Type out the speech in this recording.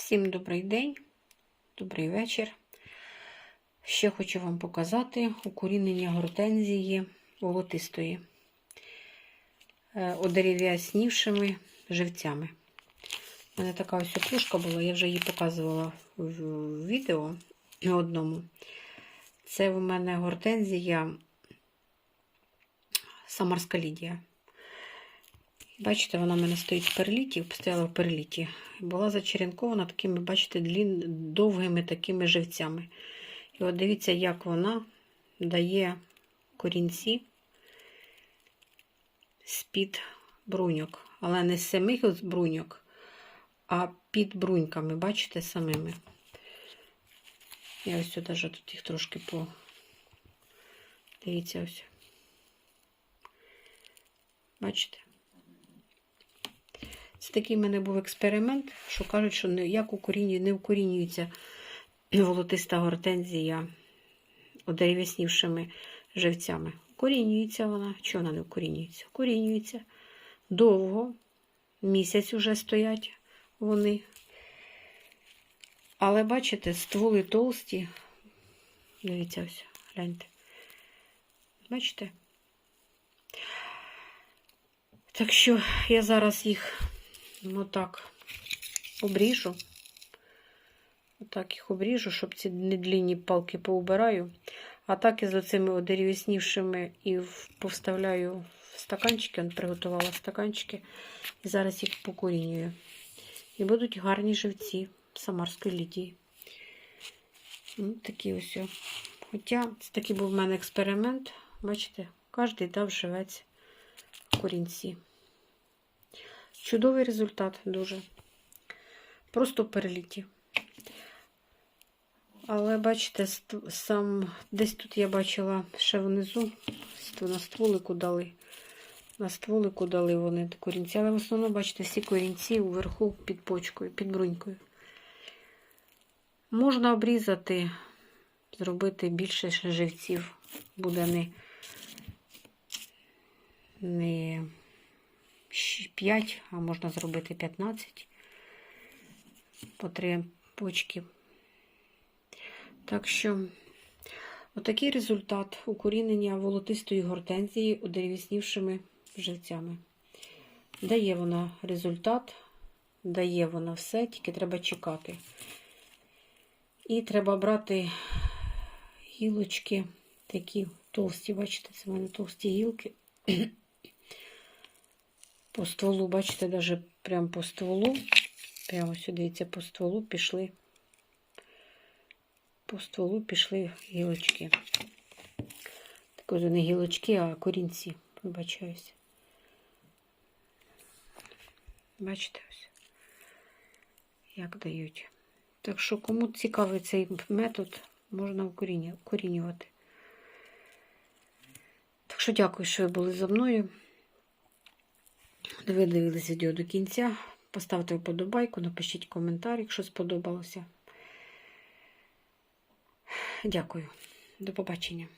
Всім добрий день, добрий вечір. Ще хочу вам показати укорінення гортензії волотистої, е, одерев'яснівшими живцями. У мене така ось плюшка була, я вже її показувала в відео одному. Це в мене гортензія Самарська Лідія. Бачите, вона в мене стоїть в переліті, стояла в переліті. Була зачеренкована такими, бачите, длін, довгими такими живцями. І от дивіться, як вона дає корінці з-під бруньок. Але не з самих бруньок, а під бруньками, бачите, самими. Я ось сюди вже тут їх трошки по. Дивіться ось. Бачите? Це такий в мене був експеримент, що кажуть, що як укорінює, не укорінюється волотиста гортензія одерев'яснівшими живцями. Укорінюється вона. Чого вона не укорінюється? Укорінюється. Довго, місяць уже стоять вони. Але бачите, стволи толсті. Дивіться ось, гляньте. Бачите? Так що я зараз їх отак обріжу. Отак їх обріжу, щоб ці недлінні палки поубираю. А так із оцими одерев'яснівшими і повставляю в стаканчики. Он приготувала стаканчики. І зараз їх покорінюю. І будуть гарні живці Самарської лідії. Ну, такі ось. Хоча це такий був в мене експеримент. Бачите, кожен дав живець в корінці. Чудовий результат дуже. Просто переліті. Але бачите, сам десь тут я бачила ще внизу, на стволику дали. На стволику дали вони корінці. Але в основному, бачите, всі корінці уверху під почкою, під брунькою. Можна обрізати, зробити більше живців. Буде не, не 5, а можна зробити 15 по 3 почки. Так що, отакий результат укорінення волотистої гортензії одеревіснівшими живцями. Дає вона результат, дає вона все, тільки треба чекати. І треба брати гілочки такі товсті, бачите, це в мене товсті гілки. По стволу, бачите, навіть прямо по стволу, прямо сюди, дивіться, по стволу пішли, по стволу пішли гілочки. Так ось не гілочки, а корінці, вибачаюся. Бачите ось, як дають. Так що, кому цікавий цей метод, можна укорінювати. Так що дякую, що ви були за мною. Ви дивились відео до кінця. Поставте вподобайку, напишіть коментар, якщо сподобалося. Дякую. До побачення.